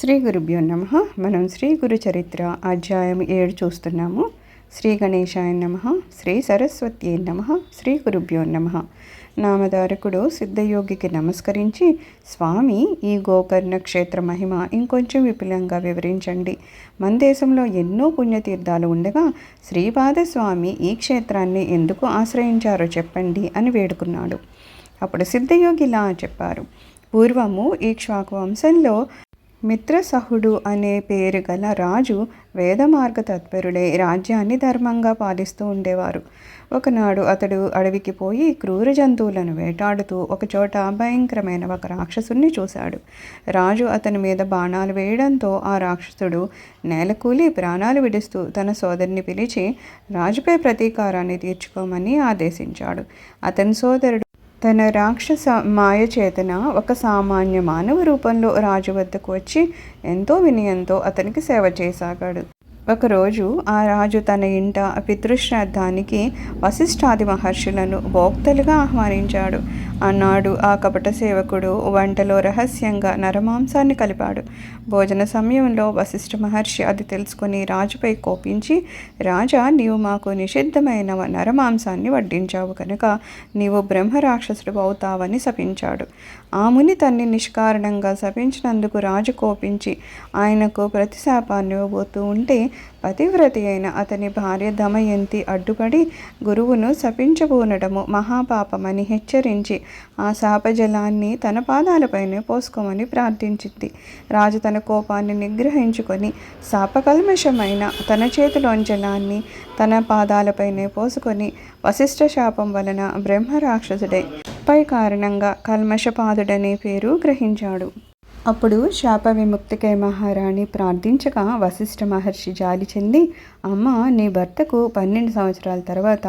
శ్రీ గురుభ్యో నమ. మనం శ్రీ గురు చరిత్ర అధ్యాయం ఏడు చూస్తున్నాము. శ్రీ గణేశాయ నమ శ్రీ సరస్వతి నమ శ్రీ గురుభ్యో నమ. నామధారకుడు సిద్ధయోగికి నమస్కరించి స్వామి ఈ గోకర్ణ క్షేత్ర మహిమ ఇంకొంచెం విపులంగా వివరించండి. మన దేశంలో ఎన్నో పుణ్యతీర్థాలు ఉండగా శ్రీపాదస్వామి ఈ క్షేత్రాన్ని ఎందుకు ఆశ్రయించారో చెప్పండి అని వేడుకున్నాడు. అప్పుడు సిద్ధయోగి ఇలా చెప్పారు. పూర్వము ఈక్ష్వాకు వంశంలో మిత్రసహుడు అనే పేరు గల రాజు వేదమార్గ తత్పరుడే రాజ్యాన్ని ధర్మంగా పాలిస్తూ ఉండేవారు. ఒకనాడు అతడు అడవికి పోయి క్రూర జంతువులను వేటాడుతూ ఒకచోట భయంకరమైన ఒక రాక్షసుని చూశాడు. రాజు అతని మీద బాణాలు వేయడంతో ఆ రాక్షసుడు నేలకూలి ప్రాణాలు విడుస్తూ తన సోదరిని పిలిచి రాజుపై ప్రతీకారాన్ని తీర్చుకోమని ఆదేశించాడు. అతని సోదరుడు తన రాక్షస మాయ చేతన ఒక సామాన్య మానవ రూపంలో రాజు వద్దకు వచ్చి ఎంతో వినయంతో అతనికి సేవ చేసాగాడు ఒకరోజు ఆ రాజు తన ఇంట పితృశ్రాద్ధానికి వశిష్ఠాది మహర్షులను భోక్తలుగా ఆహ్వానించాడు. అన్నాడు. ఆ కపట సేవకుడు వంటలో రహస్యంగా నరమాంసాన్ని కలిపాడు. భోజన సమయంలో వశిష్ఠ మహర్షి అది తెలుసుకొని రాజుపై కోపించి రాజా నీవు మాకు నిషిద్ధమైన నరమాంసాన్ని వడ్డించావు కనుక నీవు బ్రహ్మరాక్షసుడు అవుతావని శపించాడు. ఆ ముని తన్ని నిష్కారణంగా శపించినందుకు రాజు కోపించి ఆయనకు ప్రతిశాపాన్ని ఇవ్వబోతూ ఉంటే పతివ్రతి అయిన అతని భార్య దమయంతి అడ్డుపడి గురువును శపించబోనడము మహాపాపమని హెచ్చరించి ఆ శాపజలాన్ని తన పాదాలపైనే పోసుకోమని ప్రార్థించింది. రాజు తన కోపాన్ని నిగ్రహించుకొని శాపకల్మషమైన తన చేతిలోని జలాన్ని తన పాదాలపైనే పోసుకొని వశిష్ఠ శాపం వలన బ్రహ్మరాక్షసుడై పై కారణంగా కల్మషపాదుడనే పేరు గ్రహించాడు. అప్పుడు శాప విముక్తికై మహారాణి ప్రార్థించగా వశిష్ఠ మహర్షి జాలి చెంది అమ్మ నీ భర్తకు పన్నెండు సంవత్సరాల తర్వాత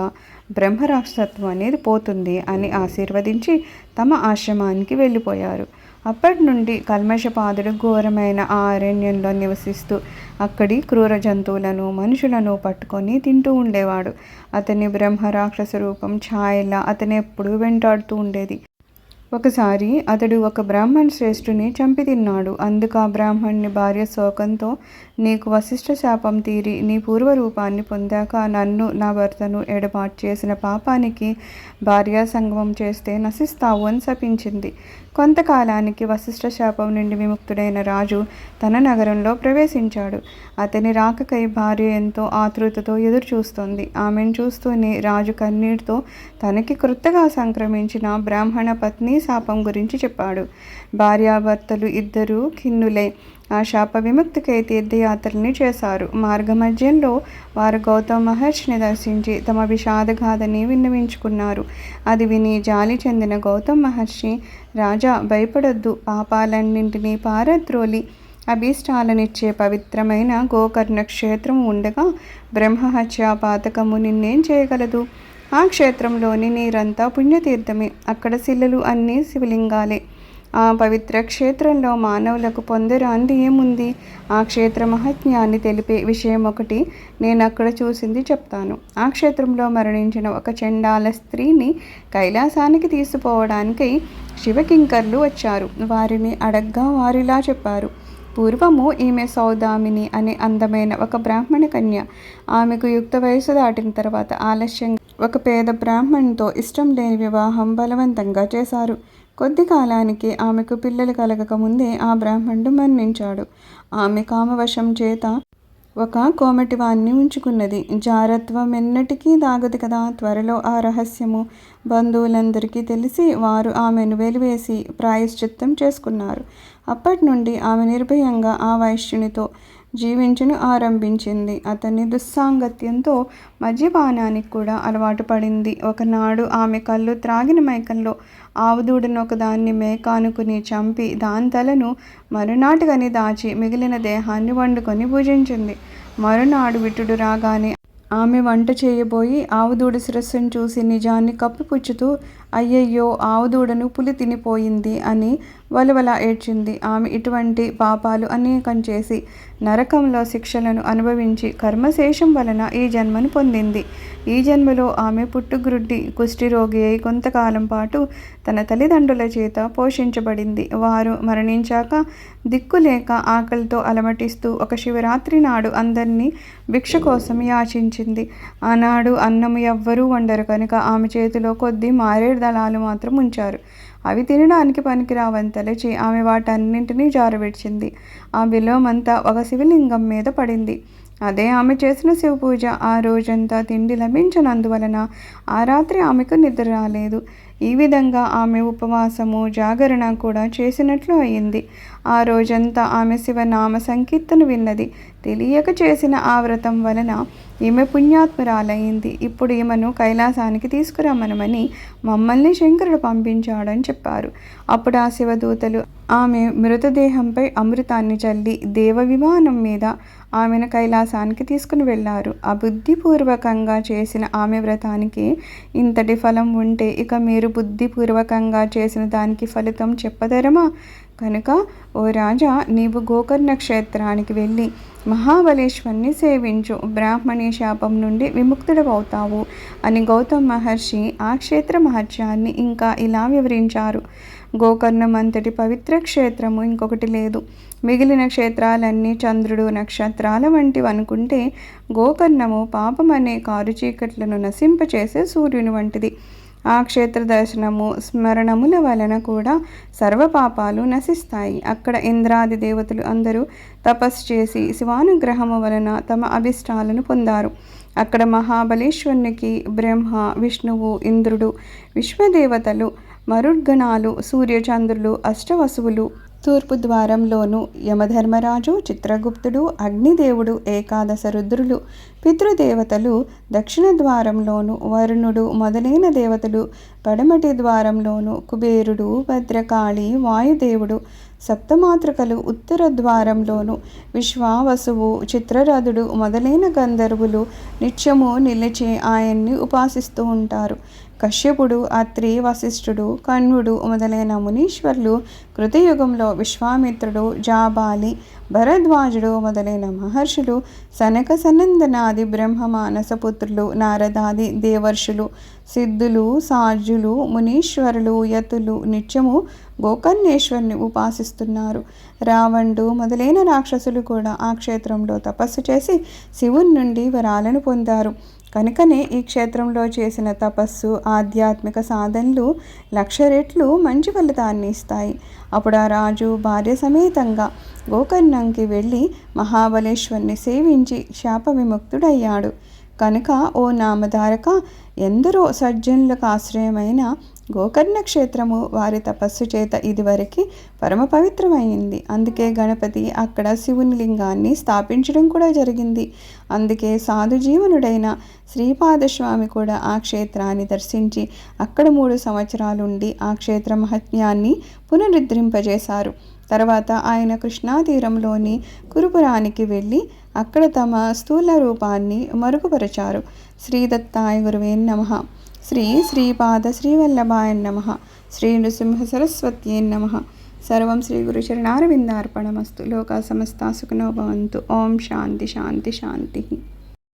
బ్రహ్మరాక్షసత్వం అనేది పోతుంది అని ఆశీర్వదించి తమ ఆశ్రమానికి వెళ్ళిపోయారు. అప్పటి నుండి కల్మషపాదుడు ఘోరమైన ఆ అరణ్యంలో నివసిస్తూ అక్కడి క్రూర జంతువులను మనుషులను పట్టుకొని తింటూ ఉండేవాడు. అతని బ్రహ్మరాక్షస రూపం ఛాయలా అతని ఎప్పుడూ వెంటాడుతూ ఉండేది. ఒకసారి అతడు ఒక బ్రాహ్మణ్ శ్రేష్ఠుని చంపి తిన్నాడు. అందుకు ఆ బ్రాహ్మణ్ణి భార్య శోకంతో నీకు వశిష్ఠ శాపం తీరి నీ పూర్వ రూపాన్ని పొందాక నన్ను నా భర్తను ఎడబాటు చేసిన పాపానికి భార్యా సంగమం చేస్తే నశిస్తావు అని శపించింది. కొంతకాలానికి వశిష్ఠ శాపం నుండి విముక్తుడైన రాజు తన నగరంలో ప్రవేశించాడు. అతని రాకకై భార్య ఎంతో ఆతృతతో ఎదురు చూస్తోంది ఆమెను చూస్తూనే రాజు కన్నీటితో తనకి క్రొత్తగా సంక్రమించిన బ్రాహ్మణ పత్ని శాపం గురించి చెప్పాడు. భార్యాభర్తలు ఇద్దరూ ఖిన్నులే. ఆ శాప విముక్తికై తీర్థయాత్రల్ని చేశారు. మార్గమధ్యంలో వారు గౌతమ మహర్షిని దర్శించి తమ విషాదగాథని విన్నవించుకున్నారు. అది విని జాలి చెందిన గౌతమ్ మహర్షి రాజా భయపడొద్దు. పాపాలన్నింటినీ పారద్రోలి. అభీష్టాలనిచ్చే పవిత్రమైన గోకర్ణ క్షేత్రం ఉండగా బ్రహ్మహత్య పాతకము నిన్నేం చేయగలదు? ఆ క్షేత్రంలోని నీరంతా పుణ్యతీర్థమే. అక్కడ శిలలు అన్నీ శివలింగాలే. ఆ పవిత్ర క్షేత్రంలో మానవులకు పొందరాంది ఏముంది? ఆ క్షేత్ర మహాత్మ్యాన్ని తెలిపే విషయం ఒకటి నేను అక్కడ చూసింది చెప్తాను. ఆ క్షేత్రంలో మరణించిన ఒక చండాల స్త్రీని కైలాసానికి తీసుకుపోవడానికై శివకింకర్లు వచ్చారు. వారిని అడగ్గా వారిలా చెప్పారు. పూర్వము ఈమె సౌదామిని అనే అందమైన ఒక బ్రాహ్మణ కన్య. ఆమెకు యుక్త వయసు దాటిన తర్వాత ఆలస్యంగా ఒక పేద బ్రాహ్మణ్తో ఇష్టం లేని వివాహం బలవంతంగా చేశారు. కొద్ది కాలానికి ఆమెకు పిల్లలు కలగక ముందే ఆ బ్రాహ్మణుడు మరణించాడు. ఆమె కామవశం చేత ఒక కోమటివాన్ని ఉంచుకున్నది. జారత్వం ఎన్నటికీ దాగదు కదా? త్వరలో ఆ రహస్యము బంధువులందరికీ తెలిసి వారు ఆమెను వెలివేసి ప్రాయశ్చిత్తం చేసుకున్నారు. అప్పటి నుండి ఆమె నిర్భయంగా ఆ వైశ్యునితో జీవించను ఆరంభించింది. అతని దుస్సాంగత్యంతో మద్యపానానికి కూడా అలవాటు పడింది. ఒకనాడు ఆమె కళ్ళు త్రాగిన మైకంలో ఆవుదూడను ఒకదాన్ని మేకానుకుని చంపి దాని తలను మరునాటికని దాచి మిగిలిన దేహాన్ని వండుకొని భుజించింది మరునాడు విటుడు రాగానే ఆమె వంట చేయబోయి ఆవుదూడి శిరస్సును చూసి నిజాన్ని కప్పిపుచ్చుతూ అయ్యయ్యో ఆవుదూడను పులి తినిపోయింది అని వలవల ఏడ్చింది. ఆమె ఇటువంటి పాపాలు అనేకం చేసి నరకంలో శిక్షలను అనుభవించి కర్మశేషం వలన ఈ జన్మను పొందింది. ఈ జన్మలో ఆమె పుట్టుగ్రుడ్డి కుష్ఠిరోగి అయి కొంతకాలం పాటు తన తల్లిదండ్రుల చేత పోషించబడింది. వారు మరణించాక దిక్కులేక ఆకలితో అలమటిస్తూ ఒక శివరాత్రి నాడు అందరినీ భిక్ష కోసం యాచించింది. ఆనాడు అన్నము ఎవ్వరూ వండరు కనుక ఆమె చేతిలో కొద్ది మారేడు దళాలు మాత్రం ఉంచారు. అవి తినడానికి పనికిరావని తలచి ఆమె వాటన్నింటినీ జారవిడిచింది. ఆ విలోమంతా ఒక శివలింగం మీద పడింది. అదే ఆమె చేసిన శివ పూజ ఆ రోజంతా తిండి లభించనందువలన ఆ రాత్రి ఆమెకు నిద్ర రాలేదు. ఈ విధంగా ఆమె ఉపవాసము జాగరణ కూడా చేసినట్లు అయింది. ఆ రోజంతా ఆమె శివనామ సంకీర్తన విన్నది. తెలియక చేసిన ఆ వ్రతం వలన ఈమె పుణ్యాత్మురాలయ్యింది ఇప్పుడు ఈమెను కైలాసానికి తీసుకురమ్మనమని మమ్మల్ని శంకరుడు పంపించాడని చెప్పారు. అప్పుడు ఆ శివదూతలు ఆమె మృతదేహంపై అమృతాన్ని చల్లి దేవ విమానం మీద ఆమెను కైలాసానికి తీసుకుని వెళ్ళారు. అబుద్ధిపూర్వకంగా చేసిన ఆమె వ్రతానికి ఇంతటి ఫలం ఉంటే ఇక మీరు బుద్ధిపూర్వకంగా చేసిన దానికి ఫలితం చెప్పదరమా? కనుక ఓ రాజా నీవు గోకర్ణ క్షేత్రానికి వెళ్ళి మహాబలేశ్వరిని సేవించు. బ్రాహ్మణి శాపం నుండి విముక్తుడవుతావు అని గౌతమ్ మహర్షి ఆ క్షేత్ర మహత్యాన్ని ఇంకా ఇలా వివరించారు. గోకర్ణం అంతటి పవిత్ర క్షేత్రము ఇంకొకటి లేదు. మిగిలిన క్షేత్రాలన్నీ చంద్రుడు నక్షత్రాల వంటివి అనుకుంటే గోకర్ణము పాపం అనే కారు చీకట్లను నశింపచేసే సూర్యుని వంటిది. ఆ క్షేత్ర దర్శనము స్మరణముల వలన కూడా సర్వపాపాలు నశిస్తాయి. అక్కడ ఇంద్రాది దేవతలు అందరూ తపస్సు చేసి శివానుగ్రహము వలన తమ అభిష్టాలను పొందారు. అక్కడ మహాబలేశ్వరునికి బ్రహ్మ విష్ణువు ఇంద్రుడు విశ్వదేవతలు మరుద్గణాలు సూర్యచంద్రులు అష్టవసువులు తూర్పు ద్వారంలోనూ యమధర్మరాజు చిత్రగుప్తుడు అగ్నిదేవుడు ఏకాదశ రుద్రులు పితృదేవతలు దక్షిణ ద్వారంలోను వరుణుడు మొదలైన దేవతలు పడమటి ద్వారంలోను కుబేరుడు భద్రకాళి వాయుదేవుడు సప్తమాతృకలు ఉత్తర ద్వారంలోను విశ్వావసువు చిత్రరథుడు మొదలైన గంధర్వులు నిత్యము నిలిచి ఆయన్ని ఉపాసిస్తూ ఉంటారు. కశ్యపుడు అత్రి వశిష్ఠుడు కణ్వుడు మొదలైన మునీశ్వర్లు కృతయుగంలో విశ్వామిత్రుడు జాబాలి భరద్వాజుడు మొదలైన మహర్షులు సనక సనందనాది బ్రహ్మ మానసపుత్రులు నారదాది దేవర్షులు సిద్ధులు సాజులు మునీశ్వరులు యతులు నిత్యము గోకర్ణేశ్వరుని ఉపాసిస్తున్నారు. రావణుడు మొదలైన రాక్షసులు కూడా ఆ క్షేత్రంలో తపస్సు చేసి శివుని నుండి వరాలను పొందారు. కనుకనే ఈ క్షేత్రంలో చేసిన తపస్సు ఆధ్యాత్మిక సాధనలు లక్ష రెట్లు మంచి ఫలితాన్ని ఇస్తాయి. అప్పుడు ఆ రాజు భార్య సమేతంగా గోకర్ణంకి వెళ్ళి మహాబలేశ్వరిని సేవించి శాప విముక్తుడయ్యాడు కనుక ఓ నామధారక ఎందరో సజ్జనులకు ఆశ్రయమైన గోకర్ణ క్షేత్రము వారి తపస్సు చేత ఇదివరకు పరమ పవిత్రమైంది. అందుకే గణపతి అక్కడ శివుని లింగాన్ని స్థాపించడం కూడా జరిగింది. అందుకే సాధు జీవనుడైన శ్రీపాదస్వామి కూడా ఆ క్షేత్రాన్ని దర్శించి అక్కడ మూడు సంవత్సరాలుండి ఆ క్షేత్ర మహత్యాన్ని పునరుద్ధరింపజేశారు. తర్వాత ఆయన కృష్ణాతీరంలోని కురుపురానికి వెళ్ళి అక్కడ తమ స్థూల రూపాన్ని మరుగుపరచారు. శ్రీదత్తాయ గురువే నమ. శ్రీ శ్రీపాద శ్రీవల్లభాయ నమ. శ్రీ నృసింహ సరస్వత్యే నమ. సర్వం శ్రీ గురుచరణారవిందార్పణమస్తు. లోకా సమస్త సుఖనోభవంతు ఓం శాంతి శాంతి శాంతి.